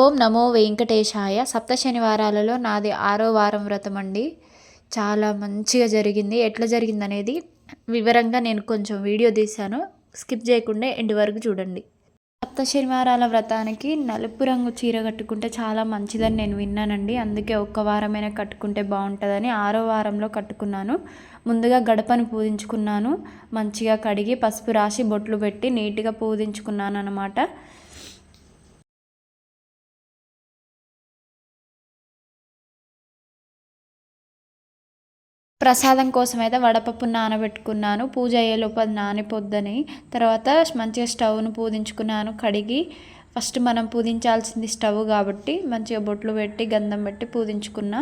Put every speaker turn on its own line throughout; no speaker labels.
ఓం నమో వెంకటేశాయ. సప్త శనివారాలలో నాది ఆరో వారం వ్రతం అండి చాలా మంచిగా జరిగింది. ఎట్లా జరిగింది అనేది వివరంగా నేను కొంచెం వీడియో తీశాను. స్కిప్ చేయకుండా ఎండ్ వరకు చూడండి. సప్త శనివారాల వ్రతానికి నలుపు రంగు చీర కట్టుకుంటే చాలా మంచిదని నేను విన్నానండి. అందుకే ఒక్క వారమైనా కట్టుకుంటే బాగుంటుందని ఆరో వారంలో కట్టుకున్నాను. ముందుగా గడపను పూజించుకున్నాను. మంచిగా కడిగి పసుపు రాసి బొట్లు పెట్టి నీట్గా పూజించుకున్నాను అనమాట ప్రసాదం కోసం అయితే వడపప్పు నానబెట్టుకున్నాను. పూజ అయ్యేలోపు అది నానిపోద్దని. తర్వాత మంచిగా స్టవ్ను పూజించుకున్నాను కడిగి ఫస్ట్ మనం పూజించాల్సింది స్టవ్ కాబట్టి మంచిగా బొట్లు పెట్టి గంధం పెట్టి పూజించుకున్నా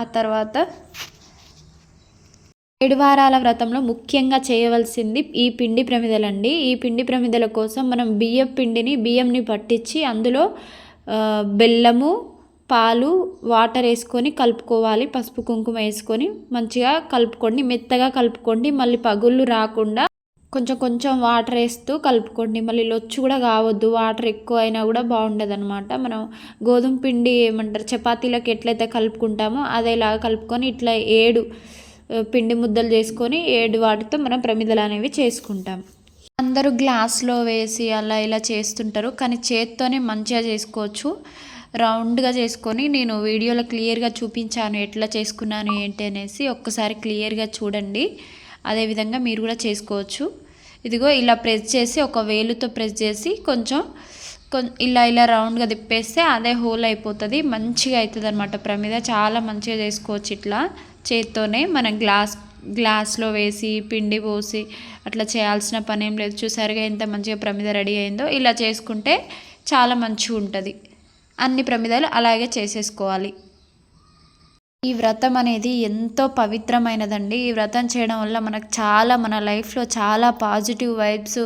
ఆ తర్వాత ఏడు వారాల వ్రతంలో ముఖ్యంగా చేయవలసింది ఈ పిండి ప్రమిదలండి. ఈ పిండి ప్రమిదల కోసం మనం బియ్యం పిండిని బియ్యంని పట్టించి అందులో బెల్లము పాలు వాటర్ వేసుకొని కలుపుకోవాలి పసుపు కుంకుమ వేసుకొని మంచిగా కలుపుకోండి మెత్తగా కలుపుకోండి మళ్ళీ పగుళ్ళు రాకుండా కొంచెం కొంచెం వాటర్ వేస్తూ కలుపుకోండి. మళ్ళీ లొచ్చు కూడా కావద్దు వాటర్ ఎక్కువ అయినా కూడా బాగుండదు అనమాట మనం గోధుమ పిండి ఏమంటారు చపాతీలకు ఎట్లయితే కలుపుకుంటామో అదేలాగా కలుపుకొని ఇట్లా ఏడు పిండి ముద్దలు చేసుకొని ఏడు వాటితో మనం ప్రమిదలు అనేవి చేసుకుంటాం. అందరూ గ్లాస్లో వేసి అలా ఇలా చేస్తుంటారు కానీ చేత్తోనే మంచిగా చేసుకోవచ్చు. రౌండ్గా చేసుకొని నేను వీడియోలో క్లియర్గా చూపించాను ఎట్లా చేసుకున్నాను ఏంటి అనేసి ఒక్కసారి క్లియర్గా చూడండి. అదేవిధంగా మీరు కూడా చేసుకోవచ్చు. ఇదిగో ఇలా ప్రెస్ చేసి ఒక వేలుతో ప్రెస్ చేసి కొంచెం ఇలా ఇలా రౌండ్గా తిప్పేస్తే అదే హోల్ అయిపోతుంది. మంచిగా అవుతుంది అనమాట ప్రమిద. చాలా మంచిగా చేసుకోవచ్చు ఇట్లా చేత్తోనే. మనం గ్లాస్ గ్లాస్లో వేసి పిండి పోసి అట్లా చేయాల్సిన పని ఏం లేదు. చూసారుగా ఎంత మంచిగా ప్రమిద రెడీ అయిందో. ఇలా చేసుకుంటే చాలా మంచిగా ఉంటుంది అన్ని ప్రమిదలు అలాగే చేసేసుకోవాలి. ఈ వ్రతం అనేది ఎంతో పవిత్రమైనదండి. ఈ వ్రతం చేయడం వల్ల మనకు చాలా మన లైఫ్లో చాలా పాజిటివ్ వైబ్స్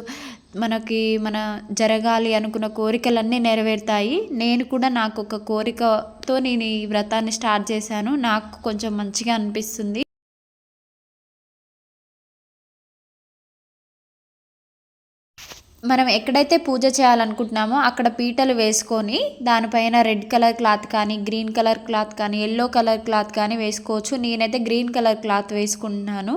మనకి మన జరగాలి అనుకున్న కోరికలన్నీ నెరవేరుతాయి. నేను కూడా నాకు ఒక కోరికతో నేను ఈ వ్రతాన్ని స్టార్ట్ చేశాను. నాకు కొంచెం మంచిగా అనిపిస్తుంది. మనం ఎక్కడైతే పూజ చేయాలనుకుంటున్నామో అక్కడ పీటలు వేసుకొని దానిపైన రెడ్ కలర్ క్లాత్ కానీ గ్రీన్ కలర్ క్లాత్ కానీ ఎల్లో కలర్ క్లాత్ కానీ వేసుకోవచ్చు. నేనైతే గ్రీన్ కలర్ క్లాత్ వేసుకుంటున్నాను.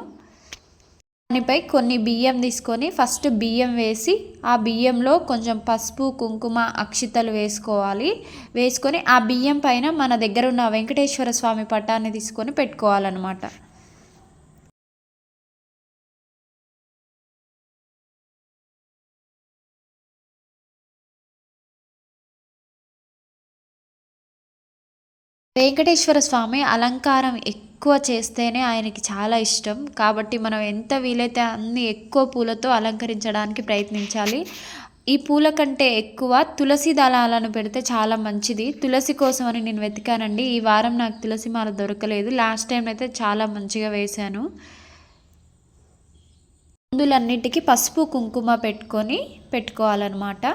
దానిపై కొన్ని బియ్యం తీసుకొని ఫస్ట్ బియ్యం వేసి ఆ బియ్యంలో కొంచెం పసుపు కుంకుమ అక్షితలు వేసుకోవాలి. వేసుకొని ఆ బియ్యం పైన మన దగ్గర ఉన్న వెంకటేశ్వర స్వామి పటాన్ని తీసుకొని పెట్టుకోవాలన్నమాట. వెంకటేశ్వర స్వామి అలంకారం ఎక్కువ చేస్తేనే ఆయనకి చాలా ఇష్టం. కాబట్టి మనం ఎంత వీలైతే అన్ని ఎక్కువ పూలతో అలంకరించడానికి ప్రయత్నించాలి. ఈ పూల కంటే ఎక్కువ తులసి దళాలను పెడితే చాలా మంచిది. తులసి కోసం అని నేను వెతికానండి. ఈ వారం నాకు తులసి మాల దొరకలేదు. లాస్ట్ టైం అయితే చాలా మంచిగా వేశాను. మందులన్నిటికీ పసుపు కుంకుమ పెట్టుకొని పెట్టుకోవాలన్నమాట.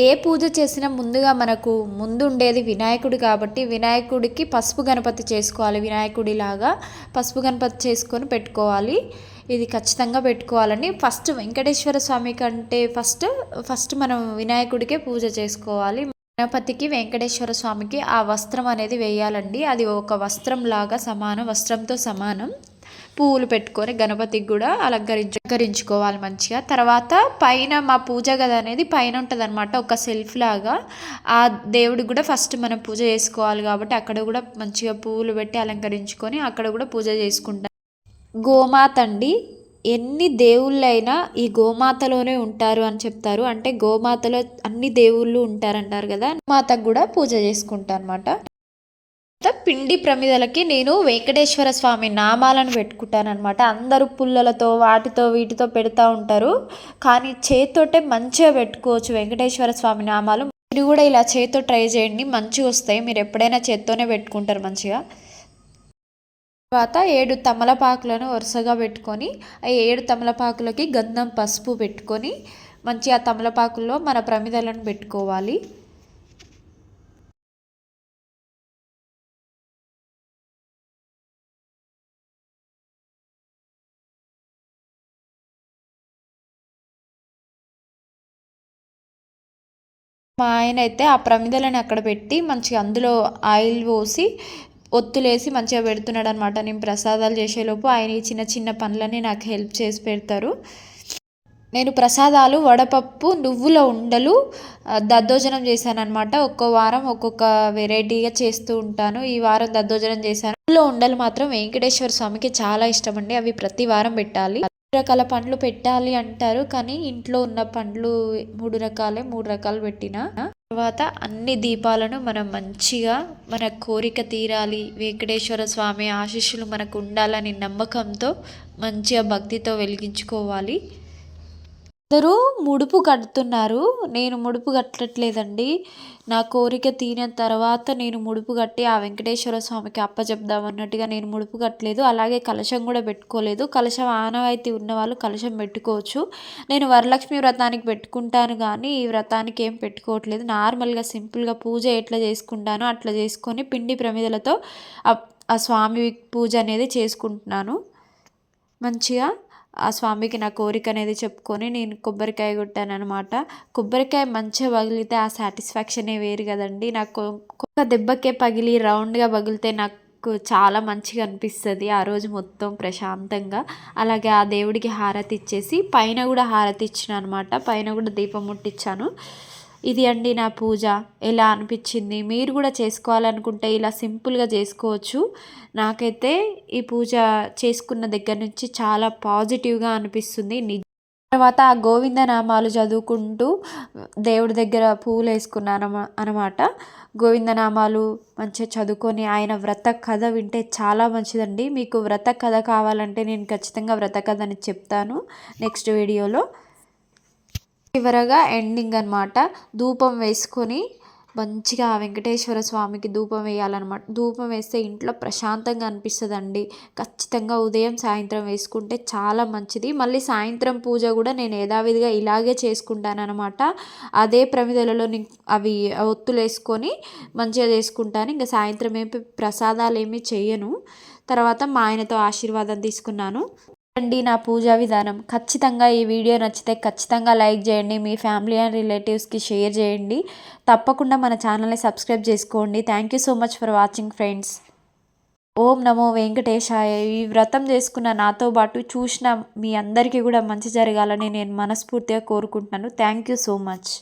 ఏ పూజ చేసినా ముందుగా మనకు ముందు ఉండేది వినాయకుడు కాబట్టి వినాయకుడికి పసుపు గణపతి చేసుకోవాలి. వినాయకుడిలాగా పసుపు గణపతి చేసుకొని పెట్టుకోవాలి. ఇది ఖచ్చితంగా పెట్టుకోవాలని ఫస్ట్ వెంకటేశ్వర స్వామి కంటే ఫస్ట్ ఫస్ట్ మనం వినాయకుడికే పూజ చేసుకోవాలి. గణపతికి వెంకటేశ్వర స్వామికి ఆ వస్త్రం అనేది వేయాలండి. అది ఒక వస్త్రం లాగా సమానం వస్త్రంతో సమానం. పువ్వులు పెట్టుకొని గణపతికి కూడా అలంకరించు అలంకరించుకోవాలి మంచిగా. తర్వాత పైన మా పూజ గది అనేది పైన ఉంటుంది అనమాట ఒక సెల్ఫ్ లాగా. ఆ దేవుడికి కూడా ఫస్ట్ మనం పూజ చేసుకోవాలి కాబట్టి అక్కడ కూడా మంచిగా పువ్వులు పెట్టి అలంకరించుకొని అక్కడ కూడా పూజ చేసుకుంటాం. గోమాత అండి ఎన్ని దేవుళ్ళైనా ఈ గోమాతలోనే ఉంటారు అని చెప్తారు. అంటే గోమాతలో అన్ని దేవుళ్ళు ఉంటారంటారు కదా మాతకు కూడా పూజ చేసుకుంటా అనమాట పిండి ప్రమిదలకి నేను వెంకటేశ్వర స్వామి నామాలను పెట్టుకుంటాను అనమాట అందరూ పుల్లలతో వాటితో వీటితో పెడతా ఉంటారు. కానీ చేతితోటే మంచిగా పెట్టుకోవచ్చు వెంకటేశ్వర స్వామి నామాలు. మీరు కూడా ఇలా చేతితో ట్రై చేయండి మంచిగా వస్తాయి. మీరు ఎప్పుడైనా చేత్తోనే పెట్టుకుంటారు మంచిగా. తర్వాత ఏడు తమలపాకులను వరుసగా పెట్టుకొని ఆ ఏడు తమలపాకులకి గంధం పసుపు పెట్టుకొని మంచిగా తమలపాకుల్లో మన ప్రమిదలను పెట్టుకోవాలి. మా ఆయన అయితే ఆ ప్రమిదలను అక్కడ పెట్టి మంచిగా అందులో ఆయిల్ పోసి ఒత్తులేసి మంచిగా పెడుతున్నాడు అనమాట నేను ప్రసాదాలు చేసేలోపు ఆయన ఈ చిన్న చిన్న పనులన్నీ నాకు హెల్ప్ చేసి పెడతారు. నేను ప్రసాదాలు వడపప్పు నువ్వుల ఉండలు దద్దోజనం చేశాను అనమాట ఒక్కో వారం ఒక్కొక్క వెరైటీగా చేస్తూ ఉంటాను. ఈ వారం దద్దోజనం చేశాను. నువ్వుల ఉండలు మాత్రం వెంకటేశ్వర స్వామికి చాలా ఇష్టం అండి. అవి ప్రతి వారం పెట్టాలి. రకాల పండ్లు పెట్టాలి అంటారు కానీ ఇంట్లో ఉన్న పండ్లు మూడు రకాలే మూడు రకాలు పెట్టిన. తర్వాత అన్ని దీపాలను మనం మంచిగా మన కోరిక తీరాలి. వెంకటేశ్వర స్వామి ఆశీస్సులు మనకు ఉండాలని నమ్మకంతో మంచిగా భక్తితో వెలిగించుకోవాలి. అందరూ ముడుపు కడుతున్నారు. నేను ముడుపు కట్టట్లేదండి. నా కోరిక తీరిన తర్వాత నేను ముడుపు కట్టి ఆ వెంకటేశ్వర స్వామికి అప్పచెప్దాం అన్నట్టుగా నేను ముడుపు కట్టలేదు. అలాగే కలశం కూడా పెట్టుకోలేదు. కలశం ఆనవాయితీ ఉన్నవాళ్ళు కలశం పెట్టుకోవచ్చు. నేను వరలక్ష్మి వ్రతానికి పెట్టుకుంటాను కానీ ఈ వ్రతానికి ఏం పెట్టుకోవట్లేదు. నార్మల్గా సింపుల్గా పూజ ఎట్లా చేసుకుంటానో అట్లా చేసుకొని పిండి ప్రమిదలతో ఆ స్వామి పూజ అనేది చేసుకుంటున్నాను. మంచిగా? ఆ స్వామికి నా కోరిక అనేది చెప్పుకొని నేను కొబ్బరికాయ కొట్టాను అనమాట కొబ్బరికాయ మంచిగా పగిలితే ఆ సాటిస్ఫాక్షనే వేరు కదండి. నాకు ఒక్క దెబ్బకే పగిలి రౌండ్గా పగిలితే నాకు చాలా మంచిగా అనిపిస్తుంది ఆ రోజు మొత్తం ప్రశాంతంగా. అలాగే ఆ దేవుడికి హారతి ఇచ్చేసి పైన కూడా హారతి ఇచ్చిన అనమాట పైన కూడా దీపం ముట్టించాను ఇది అండి నా పూజ. ఎలా అనిపించింది? మీరు కూడా చేసుకోవాలనుకుంటే ఇలా సింపుల్గా చేసుకోవచ్చు. నాకైతే ఈ పూజ చేసుకున్న దగ్గర నుంచి చాలా పాజిటివ్గా అనిపిస్తుంది. తర్వాత ఆ గోవింద నామాలు చదువుకుంటూ దేవుడి దగ్గర పువ్వులు వేసుకున్నాను అనమాట. గోవిందనామాలు మంచిగా చదువుకొని ఆయన వ్రత కథ వింటే చాలా మంచిదండి. మీకు వ్రత కథ కావాలంటే నేను ఖచ్చితంగా వ్రత కథని చెప్తాను నెక్స్ట్ వీడియోలో. చివరగా ఎండింగ్ అనమాట ధూపం వేసుకొని మంచిగా వెంకటేశ్వర స్వామికి ధూపం వేయాలన్నమాట. ధూపం వేస్తే ఇంట్లో ప్రశాంతంగా అనిపిస్తుందండి. ఖచ్చితంగా ఉదయం సాయంత్రం వేసుకుంటే చాలా మంచిది. మళ్ళీ సాయంత్రం పూజ కూడా నేను యథావిధిగా ఇలాగే చేసుకుంటానమాట అదే ప్రమిదలలో అవి ఒత్తులు వేసుకొని మంచిగా చేసుకుంటాను. ఇంకా సాయంత్రం ఏమి ప్రసాదాలు ఏమీ చేయను. తర్వాత మా ఆయనతో ఆశీర్వాదం తీసుకున్నాను. అండి నా పూజా విధానం. ఖచ్చితంగా ఈ వీడియో నచ్చితే ఖచ్చితంగా లైక్ చేయండి మీ ఫ్యామిలీ అండ్ రిలేటివ్స్కి షేర్ చేయండి. తప్పకుండా మన ఛానల్ని సబ్స్క్రైబ్ చేసుకోండి. Thank you so much for watching friends ఓం నమో వెంకటేశాయ. ఈ వ్రతం చేసుకున్న నాతో పాటు చూసిన మీ అందరికీ కూడా మంచి జరగాలని నేను మనస్ఫూర్తిగా కోరుకుంటున్నాను. Thank you so much